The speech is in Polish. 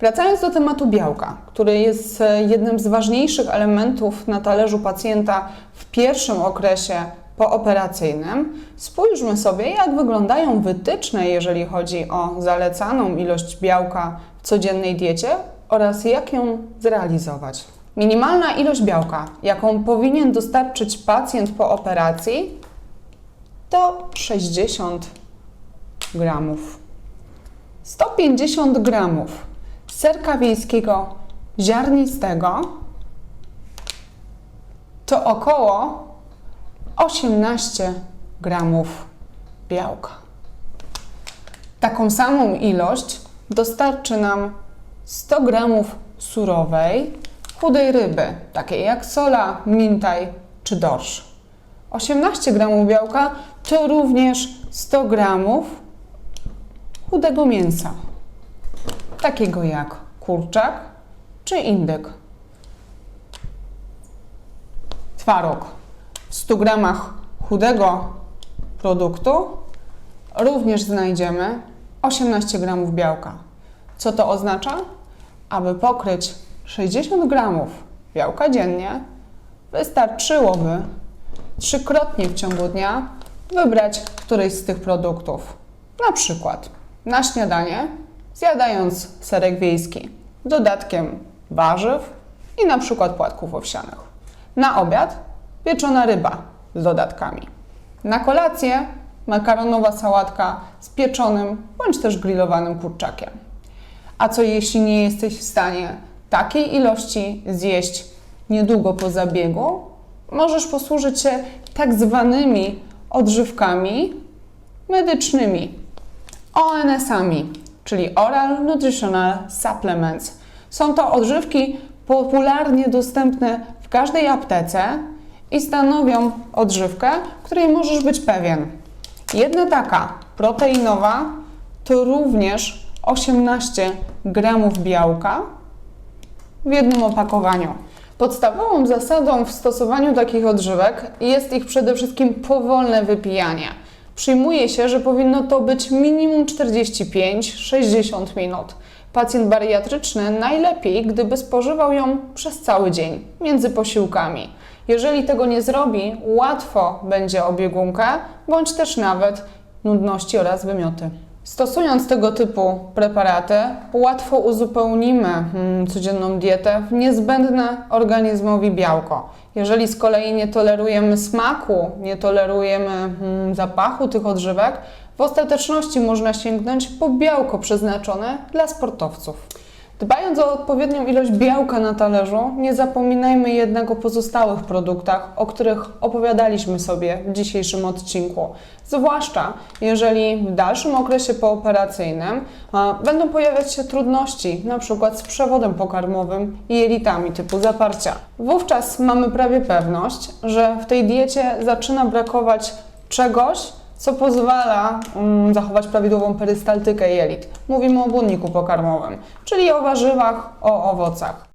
Wracając do tematu białka, który jest e, jednym z ważniejszych elementów na talerzu pacjenta w pierwszym okresie pooperacyjnym, spójrzmy sobie, jak wyglądają wytyczne, jeżeli chodzi o zalecaną ilość białka w codziennej diecie oraz jak ją zrealizować. Minimalna ilość białka, jaką powinien dostarczyć pacjent po operacji, to 60 gramów. 150 gramów serka wiejskiego ziarnistego to około 18 gramów białka. Taką samą ilość dostarczy nam 100 gramów surowej, chudej ryby, takiej jak sola, mintaj czy dorsz. 18 gramów białka to również 100 gramów chudego mięsa, takiego jak kurczak czy indyk. Twaróg. W 100 gramach chudego produktu również znajdziemy 18 gramów białka. Co to oznacza? Aby pokryć 60 gramów białka dziennie, wystarczyłoby trzykrotnie w ciągu dnia wybrać któryś z tych produktów. Na przykład na śniadanie zjadając serek wiejski dodatkiem warzyw i na przykład płatków owsianych. Na obiad pieczona ryba z dodatkami. Na kolację makaronowa sałatka z pieczonym bądź też grillowanym kurczakiem. A co jeśli nie jesteś w stanie takiej ilości zjeść niedługo po zabiegu? Możesz posłużyć się tak zwanymi odżywkami medycznymi, ONS-ami, czyli Oral Nutritional Supplements. Są to odżywki popularnie dostępne w każdej aptece i stanowią odżywkę, której możesz być pewien. Jedna taka proteinowa to również 18 gramów białka w jednym opakowaniu. Podstawową zasadą w stosowaniu takich odżywek jest ich przede wszystkim powolne wypijanie. Przyjmuje się, że powinno to być minimum 45-60 minut. Pacjent bariatryczny najlepiej, gdyby spożywał ją przez cały dzień, między posiłkami. Jeżeli tego nie zrobi, łatwo będzie o biegunkę, bądź też nawet nudności oraz wymioty. Stosując tego typu preparaty, łatwo uzupełnimy mm, codzienną dietę w niezbędne organizmowi białko. Jeżeli z kolei nie tolerujemy smaku, nie tolerujemy mm, zapachu tych odżywek, w ostateczności można sięgnąć po białko przeznaczone dla sportowców. Dbając o odpowiednią ilość białka na talerzu, nie zapominajmy jednak o pozostałych produktach, o których opowiadaliśmy sobie w dzisiejszym odcinku. Zwłaszcza jeżeli w dalszym okresie pooperacyjnym a, będą pojawiać się trudności, przykład z przewodem pokarmowym i jelitami typu zaparcia. Wówczas mamy prawie pewność, że w tej diecie zaczyna brakować czegoś, co pozwala um, zachować prawidłową perystaltykę jelit. Mówimy o błonniku pokarmowym, czyli o warzywach, o owocach.